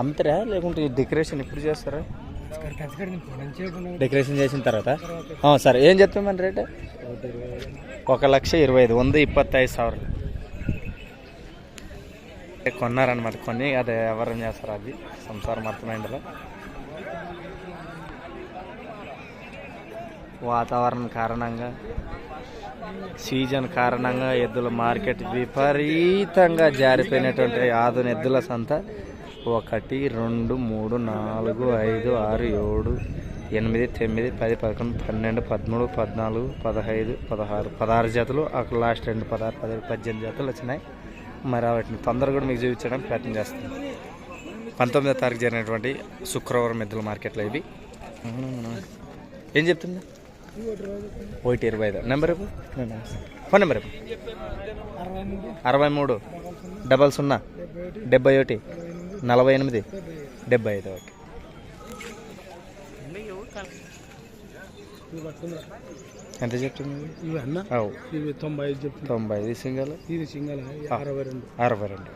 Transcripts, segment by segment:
అమ్ముతారా? లేకుంటే డెకరేషన్ ఎప్పుడు చేస్తారా? డెకరేషన్ చేసిన తర్వాత? సరే. ఏం చెప్తామని రేట్? ఒక లక్ష ఇరవై ఐదు వంద ఇప్పత్తైదు సార్ కొన్నారనమాట కొన్ని అది ఎవరైనా చేస్తారు అది సంసారం అర్థమైందిలో వాతావరణం కారణంగా. సీజన్ కారణంగా ఎద్దుల మార్కెట్ విపరీతంగా జారిపోయినటువంటి ఆధున ఎద్దుల సంత. ఒకటి రెండు మూడు నాలుగు ఐదు ఆరు ఏడు ఎనిమిది తొమ్మిది పది పదకొండు పన్నెండు పదమూడు పద్నాలుగు పదహైదు పదహారు. పదహారు జతలు అక్కడ లాస్ట్ రెండు పదహారు పది పద్దెనిమిది జతలు వచ్చినాయి. మరి వాటిని తొందరగా కూడా మీకు చూపించడానికి ప్రయత్నం చేస్తాను పంతొమ్మిదో తారీఖు జరిగినటువంటి శుక్రవారం ఎద్దుల మార్కెట్లో ఇవి. ఏం చెప్తుందా ఒకటి ఇరవై ఐదు. నెంబర్. Phone number. అరవై మూడు. డబల్ సున్నా. డెబ్బై ఒకటి. నలభై ఎనిమిది. డెబ్బై ఐదు. ఓకే ఎంత చెప్తుంది తొంభై ఐదు తొంభై ఐదు సింగల్? ఇది సింగల్ అరవై రెండు. అరవై రెండు.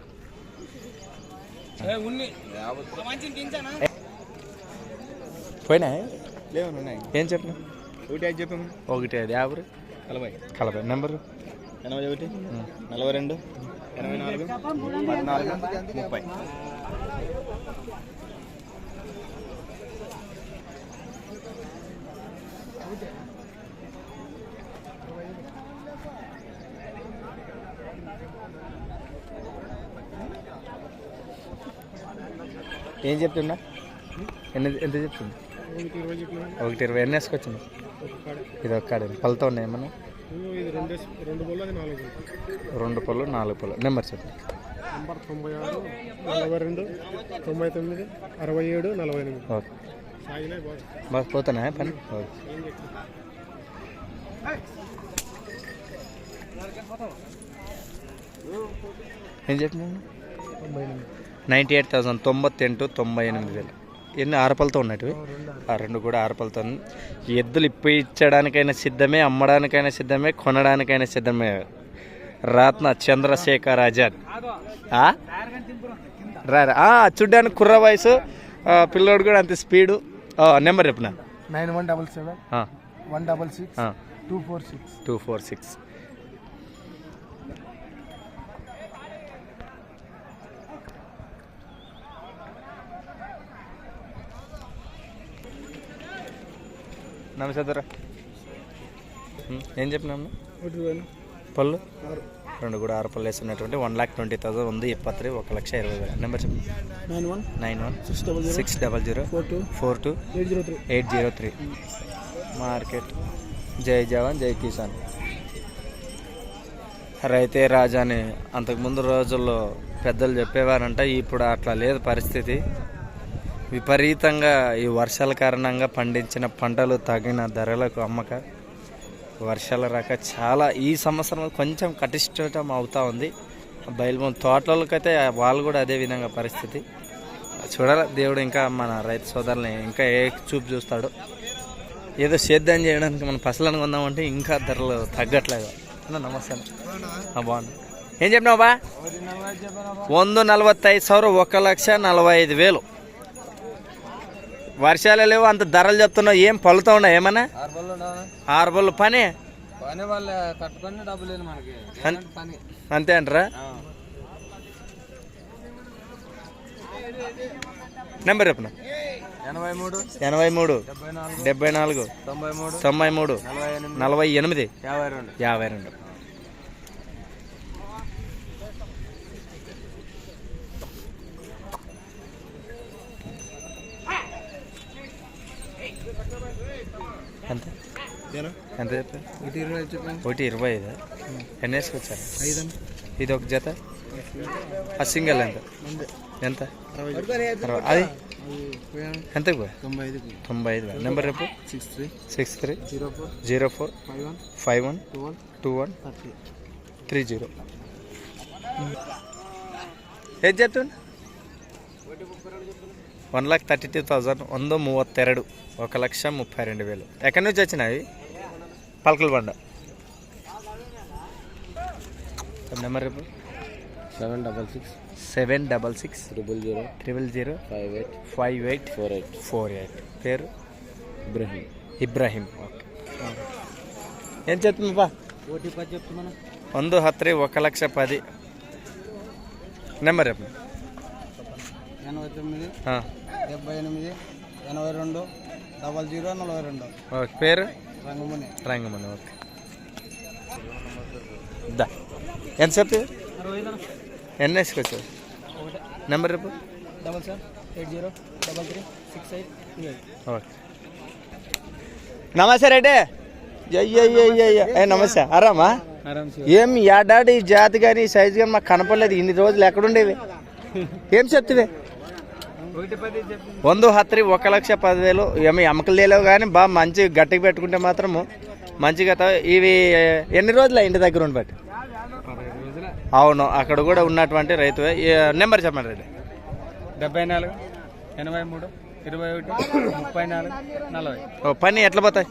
పోయినా ఏం. చెప్పిన ఒకటి ఐదు చెప్పాము ఒకటి ఐదు యాభై నలభై. కలపై నెంబరు? ఎనభై ఒకటి నలభై రెండు ఎనభై నాలుగు పద్నాలుగు ముప్పై. ఏం చెప్తున్నా? ఎన్ని ఎంత చెప్తుంది? ఒకటి ఇరవై. ఎన్ని వేసుకొచ్చింది? ఇది ఒక్కడ పళ్ళతో ఉన్నాయి ఇది రెండు పళ్ళు నాలుగు పళ్ళు. నెంబర్ చెప్పండి. నంబర్ తొంభై ఆరు నలభై రెండు తొంభై తొమ్మిది అరవై ఏడు నలభై ఎనిమిది. ఓకే. బాగా బాగా పోతానా పని? ఓకే. ఏం తొంభై ఎనిమిది. నైంటీ ఎయిట్ థౌసండ్ తొంభత్తెంటు తొంభై ఎనిమిది వేలు. ఎన్ని ఆరుపలతో ఉన్నట్టువి రెండు ఆ రెండు కూడా ఆరుపలతో ఎద్దులు ఇప్పు ఇచ్చడానికైనా సిద్ధమే అమ్మడానికైనా సిద్ధమే కొనడానికైనా సిద్ధమే. రాత్న చంద్రశేఖర్ ఆజాద్? రా చూడ్డానికి కుర్ర వయసు. పిల్లోడు కూడా అంత స్పీడు. నెంబర్ చెప్పిన? Nine one double seven one double six two four six. Two four six. నమస్తే ఏం చెప్పినాము పళ్ళు? రెండు కూడా ఆరు పళ్ళు వేస్తున్నటువంటి వన్ లాక్ ట్వంటీ థౌసండ్ ఉంది ఇప్పత్రి ఒక లక్ష ఇరవై వేల. నెంబర్ చెప్పండి nine one. Nine one. Six double zero. Six double zero. Four two. Four two. Eight zero three. Eight zero three. Market. జై జవాన్ జై కిసాన్. రైతే రాజా అని అంతకుముందు రోజుల్లో పెద్దలు చెప్పేవారంట ఇప్పుడు అట్లా లేదు పరిస్థితి. విపరీతంగా ఈ వర్షాల కారణంగా పండించిన పంటలు తగిన ధరలకు అమ్మక వర్షాల రాక చాలా ఈ సంవత్సరం కొంచెం కటిష్టం అవుతూ ఉంది. బయలుబోని తోటలకి అయితే వాళ్ళు కూడా అదే విధంగా పరిస్థితి. చూడాలి దేవుడు ఇంకా మన రైతు సోదరుని ఇంకా ఏ చూపు చూస్తాడు. ఏదో సేద్యం చేయడానికి మనం పసలను కొందామంటే ఇంకా ధరలు తగ్గట్లేదు. అన్న నమస్తే బాగుంది ఏం చెప్పినావు బా? వంద నలభై ఐదు సవరం ఒక లక్ష నలభై ఐదు వేలు. వర్షాలు లేవు అంత ధరలు చెప్తున్నావు. ఏం పలుతా ఉన్నాయి ఏమన్నా? ఆరు బళ్ళు పని? అంతే అంటారా? నెంబర్ చెప్పిన? ఎనభై మూడు డెబ్బై నాలుగు తొంభై మూడు నలభై ఎనిమిది యాభై రెండు. యాభై రెండు. ఎంత? ఎంత చెప్పారు? ఒకటి ఇరవై ఐదు చెప్పండి. ఒకటి ఇరవై ఐదు? ఎన్ని వేసుకొచ్చారు ఐదు ఇది ఒక జత? ఆ సింగిల్ ఎంత? ఎంత. అది? పోయి? తొంభై తొంభై ఐదు నెంబర్ రేపు six three. Six three. Zero four. Zero four. Five one. Five one. Two one. Two one. Thirty. Three zero. ఏం చెప్తుండ one lakh thirty two thousand వంద మూవత్తెరడు ఒక లక్ష ముప్పై రెండు వేలు ఎక్కడి నుంచి వచ్చినాయి పలకల బండ నెంబర్ రేపు seven double six seven double six triple zero triple zero five eight five eight four eight four eight పేరు ఇబ్రహీం ఇబ్రాహిం ఓకే ఏం చెప్తుంది బా ఓటీ పది చెప్తున్నా ಒಂದು ಹತ್ತು ఒక లక్ష పది నెంబర్ చెప్పండి ఎనభై తొమ్మిది ఆ, డెబ్బై ఎనిమిది ఎనభై రెండు డబల్ జీరో నలభై రెండు. ఓకే పేరు? రంగముని. రంగమని ఓకే. దా. ఎంత చెప్పి ఎన్ని వేసుకొచ్చావు నెంబర్ రేపు double seven eight zero double three six eight two eight. Okay. నమస్తే రెడ్డి. అయ్యయ్యయ్య ఏ నమస్తే. ఆరామా? ఏం ఏడాది ఈ జాతి కానీ సైజు కానీ మాకు కనపడలేదు. ఇన్ని రోజులు ఎక్కడుండేవి? ఏం చెప్తివే? వంద హత్రి ఒక లక్ష పదివేలు ఏమి ఎమ్మకలు లేలేవు కానీ బాగా మంచి గట్టిగా పెట్టుకుంటే మాత్రము మంచిగా త- ఇవి ఎన్ని రోజులు ఇంటి దగ్గర ఉండబట్టి పదహైదు రోజుల అవును అక్కడ కూడా ఉన్నటువంటి రైతువే ఈ నెంబర్ చెప్పండి రెడ్డి డెబ్బై నాలుగు ఎనభై మూడు ఇరవై ఒకటి ముప్పై నాలుగు నలభై ఓ పని ఎట్లా పోతాయి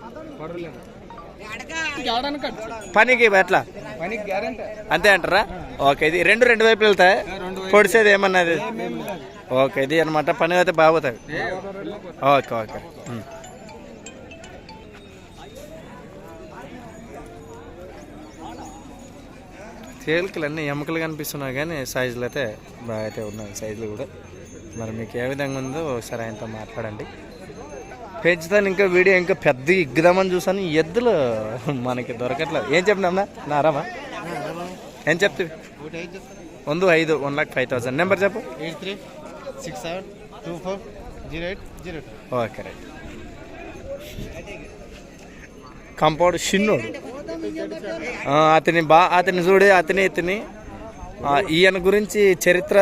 పనికి ఎట్లా పనికి గ్యారంటీ అంతే అంటారా ఓకే ఇది రెండు రెండు వైపులు వెళ్తాయి పొడిసేది ఏమన్నది ఓకే ఇది అనమాట పని అయితే బాగుతుంది ఓకే ఓకే. తేలికలు అన్ని ఎముకలు కనిపిస్తున్నాయి కానీ సైజులు అయితే బాగా అయితే ఉన్నాయి సైజులు కూడా. మరి మీకు ఏ విధంగా ఉందో ఒకసారి ఆయనతో మాట్లాడండి. పెంచుతాను ఇంకా వీడియో ఇంకా పెద్ద ఇగ్గుదామని చూసాను ఎద్దులు మనకి దొరకట్లేదు. ఏం చెప్పినా నారామా ఏం చెప్తే వంద ఐదు one lakh five thousand number చెప్పు. Eight three. Six seven two four zero eight zero two. Okay right. Compound చిన్నోడు అతని బా అతని చూడే అతని ఇతని. ఈయన గురించి చరిత్ర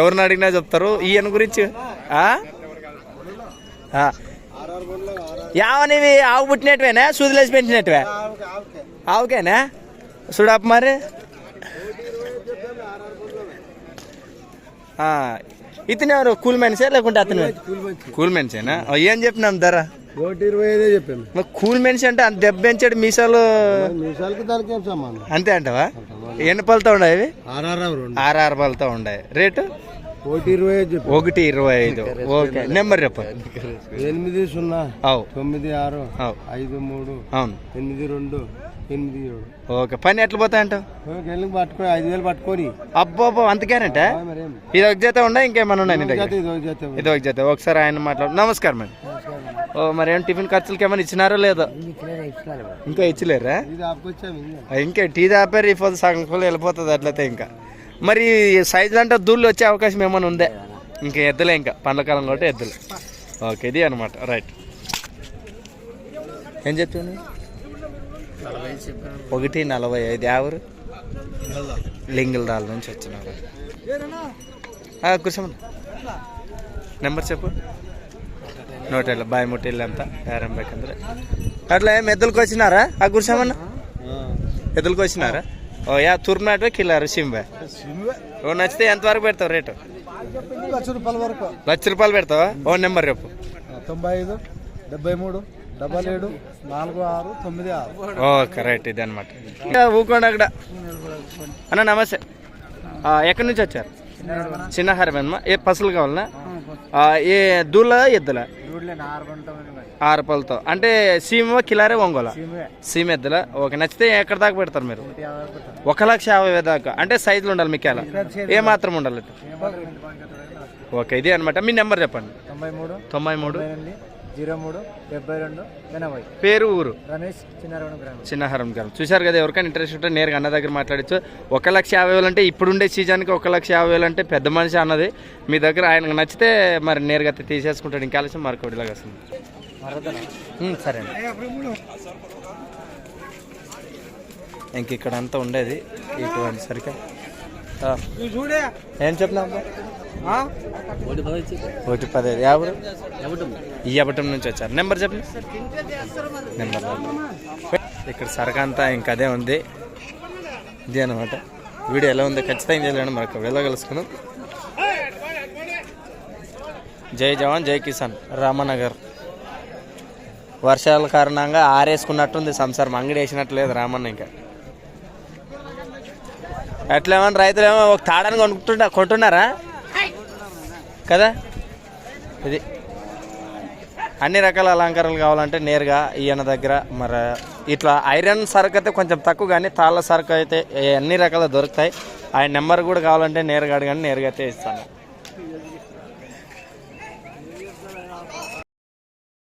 ఎవరిని అడిగినా చెప్తారు. ఈయన గురించి యావనివి ఆవు పుట్టినట్టువేనా? సూదిలేసి పెంచినట్టువే? ఆవుకేనా? చూడప్ప మరి. ఇతను ఎవరు? కూల్ మనిషే లేకుంటే అతను? కూల్ మనిషేనా ఓ, ఏం చెప్పినాం ధర? ఇరవై ఐదే చెప్పాను. మరి కూల్ మనిషి అంటే అంత దెబ్బ పెంచాడు మీసాలు? దానికి ఏం అంతే అంటావా? ఎన్ని పళ్ళతో ఉన్నాయి ఇవి ఆర్ఆర్ఆర్ రెండు. ఆరు ఆరు పళ్ళతో ఉన్నాయి. రేటు? ఒకటి ఇరవై ఐదు ఒకటి ఇరవై ఐదు. ఓకే. నెంబర్ చెప్పు. ఎనిమిది సున్నా తొమ్మిది ఆరు ఐదు మూడు అవును. ఎనిమిది రెండు ఎనిమిది ఏడు ఓకే పని ఎట్లా పోతాయంటావు వెళ్ళి పట్టుకొని ఐదు వేలు పట్టుకొని. అబ్బో అబ్బో అంతకేనంటే మరేం ఇది ఒక జత ఉందా? ఇంకేమైనా ఉన్నాయి నీ దగ్గర? ఇది ఒక జత ఒకసారి ఆయన మాట్లాడు. నమస్కారం అండి ఓ మరి ఏం టిఫిన్ ఖర్చులకి ఏమైనా ఇచ్చినారో లేదో? ఇంకా ఇచ్చలేరా? ఇంకా. టీ దాపారు ఈ పొద్దు సగం కూడా వెళ్ళిపోతుంది అట్లయితే ఇంకా. మరి సైజులు అంటే దూళ్ళు వచ్చే అవకాశం ఏమైనా ఉందే? ఇంకా ఎద్దులే ఇంకా. పండ్ల కాలం కాబట్టి ఎద్దులు. ఓకే ఇది అనమాట రైట్. ఏం చెప్తాను ఒకటి నలభై ఐదు. ఎవరు? లింగిల్దాల నుంచి వచ్చినారు. ఆ, కూర్చోమని. నెంబర్ చెప్పు. నూట ఏళ్ళ బాయ్ ముట్టిల్లు అంతా యారం బేకంದ್ರೆ అట్లా ఏం ఎద్దులకు వచ్చినారా? ఆ కూర్చోమన్నా ఎద్దులకు వచ్చినారా? ఓ యా తుర్నాటు కిలారు సింబే. ఓ నచ్చితే ఎంతవరకు పెడతావు రేటు? లక్ష రూపాయల వరకు. లక్ష రూపాయలు పెడతావా? ఓ నెంబర్ చెప్పు. తొంభై ఐదు డెబ్బై మూడు. డబల్ ఏడు నాలుగు ఆరు తొమ్మిది ఆరు. ఓకే రైట్ ఇది అనమాట ఊకోండి అక్కడ. అన్న నమస్తే. ఎక్కడి నుంచి వచ్చారు? చిన్న హరమేనమ్మా ఏ పసులు కావాలనా? ఆ, ఏ దూల ఎద్దుల? ఆరు పళ్ళతో అంటే సీమ కిలారే ఒంగోల? సీమ. ఎద్దుల ఓకే నచ్చితే ఎక్కడ దాకా పెడతారు మీరు? ఒక లక్ష యాభై దాకా. అంటే సైజులు ఉండాలి మీకు అలా ఏ మాత్రం ఉండాలి ఓకే ఇది అనమాట మీ నెంబర్ చెప్పండి. తొంభై మూడు తొంభై మూడు జీరో మూడు డెబ్బై రెండు ఎనభై. పేరు ఊరు? రమేష్ చిన్నారాయణ గ్రామం. చిన్నహారం గారు చూశారు కదా ఎవరికైనా ఇంట్రెస్ట్ ఉంటే నేరుగా అన్న దగ్గర మాట్లాడచ్చు. ఒక లక్ష యాభై వేలు అంటే ఇప్పుడుండే సీజన్కి ఒక లక్ష యాభై వేలు అంటే పెద్ద మనిషి అన్నది. మీ దగ్గర ఆయనకు నచ్చితే మరి నేరుగా తీసేసుకుంటాడు. ఇంకా ఆలస్యం మరొకటిలాగా వస్తుంది సరే అండి. ఇంక ఇక్కడ అంతా ఉండేది ఇటువంటి సరిగ్గా ఏం చెప్పినా ఒకటి ఇయ్యబట్టం నుంచి వచ్చారు. నెంబర్ చెప్పండి నెంబర్ ఇక్కడ సరకంతా ఇంకా అదే ఉంది. ఇది అనమాట వీడియో ఎలా ఉందో ఖచ్చితంగా తెలియడం మనకు వెళ్ళగలుసుకున్నాం జై జవాన్ జై కిసాన్. రామనగర్. వర్షాల కారణంగా ఆరేసుకున్నట్టుంది సంసారం. అంగడి వేసినట్టు లేదు రామన్న ఇంకా. ఎట్లేమో రైతులేమో ఒక తాడని కొనుక్కుంటున్నా కొంటున్నారా? కదా? ఇది. అన్ని రకాల అలంకారాలు కావాలంటే నేరుగా ఈయన దగ్గర మరి ఇట్లా ఐరన్ సరుకు అయితే కొంచెం తక్కువ కానీ తాళ్ళ సరుకు అయితే అన్ని రకాల దొరుకుతాయి. ఆయన నెంబర్ కూడా కావాలంటే నేరుగా అడగండి నేరుగా అయితే ఇస్తాను.